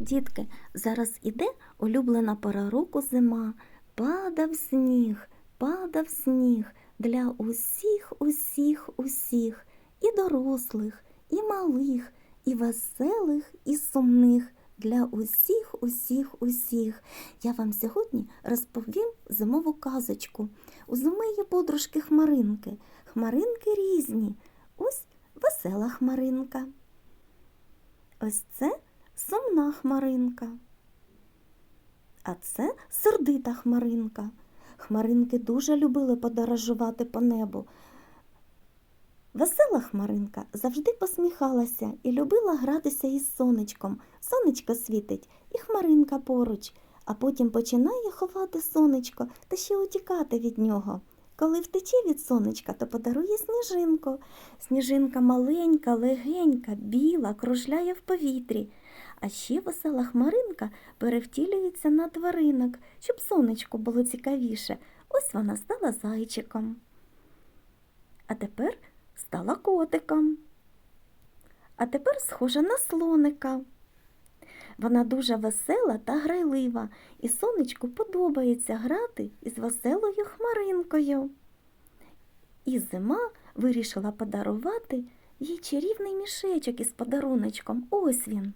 Дітки, зараз іде улюблена пора року зима. Падав сніг, падав сніг для усіх, усіх, усіх, і дорослих, і малих, і веселих, і сумних. Для усіх, усіх, усіх. Я вам сьогодні розповім зимову казочку. У зими є подружки хмаринки. Хмаринки різні. Ось весела хмаринка. Ось це сумна хмаринка. А це сердита хмаринка. Хмаринки дуже любили подорожувати по небу. Весела хмаринка завжди посміхалася і любила гратися із сонечком. Сонечко світить і хмаринка поруч, а потім починає ховати сонечко та ще утікати від нього. Коли втече від сонечка, то подарує сніжинку. Сніжинка маленька, легенька, біла, кружляє в повітрі. А ще весела хмаринка перевтілюється на тваринок, щоб сонечку було цікавіше. Ось вона стала зайчиком. А тепер стала котиком. А тепер схожа на слоника. Вона дуже весела та грайлива, і сонечку подобається грати із веселою хмаринкою. І зима вирішила подарувати їй чарівний мішечок із подаруночком. Ось він.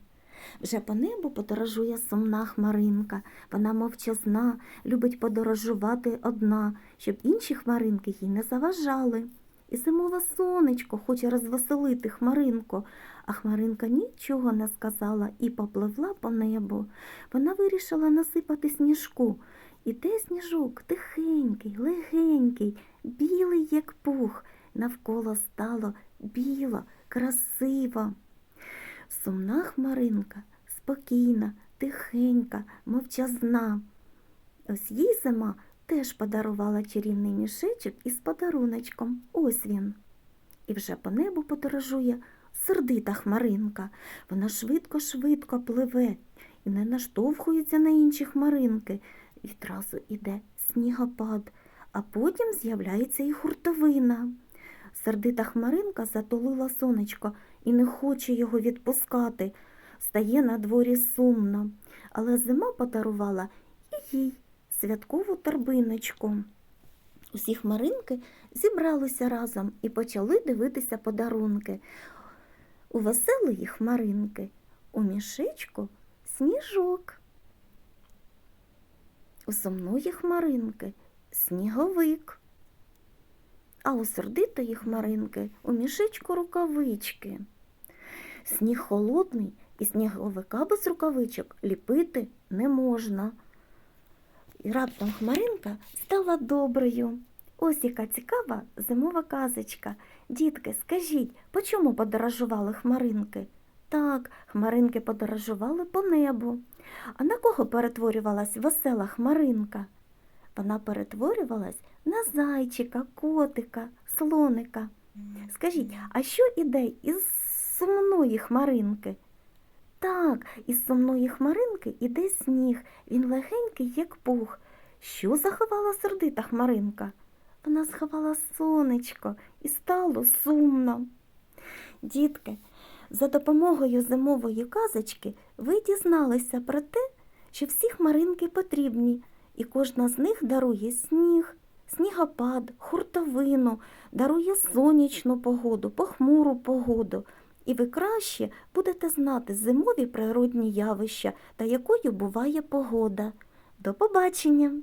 Вже по небу подорожує сумна хмаринка. Вона мовчазна, любить подорожувати одна, щоб інші хмаринки їй не заважали. І зимове сонечко хоче розвеселити хмаринку, а хмаринка нічого не сказала і попливла по небу. Вона вирішила насипати сніжку. Іде сніжок тихенький, легенький, білий, як пух. Навколо стало біло, красиво. Сумна хмаринка, спокійна, тихенька, мовчазна. Ось їй зима теж подарувала чарівний мішечок із подаруночком. Ось він. І вже по небу подорожує сердита хмаринка. Вона швидко-швидко пливе і не наштовхується на інші хмаринки. Відразу іде снігопад, а потім з'являється і хуртовина. Сердита хмаринка затулила сонечко і не хоче його відпускати. Стає на дворі сумно, але зима подарувала і їй святкову торбиночку. Усі хмаринки зібралися разом і почали дивитися подарунки. У веселої хмаринки у мішечку сніжок. У сумної хмаринки сніговик. А у сердитої хмаринки у мішечку рукавички. Сніг холодний і сніговика без рукавичок ліпити не можна. І раптом хмаринка стала доброю. Ось яка цікава зимова казочка. Дітки, скажіть, по чому подорожували хмаринки? Так, хмаринки подорожували по небу. А на кого перетворювалась весела хмаринка? Вона перетворювалась на зайчика, котика, слоника. Скажіть, а що іде із сумної хмаринки? Так, із сумної хмаринки іде сніг, він легенький, як пух. Що заховала сердита хмаринка? Вона сховала сонечко і стало сумно. Дітки, за допомогою зимової казочки ви дізналися про те, що всі хмаринки потрібні, і кожна з них дарує сніг, снігопад, хуртовину, дарує сонячну погоду, похмуру погоду. І ви краще будете знати зимові природні явища та якою буває погода. До побачення!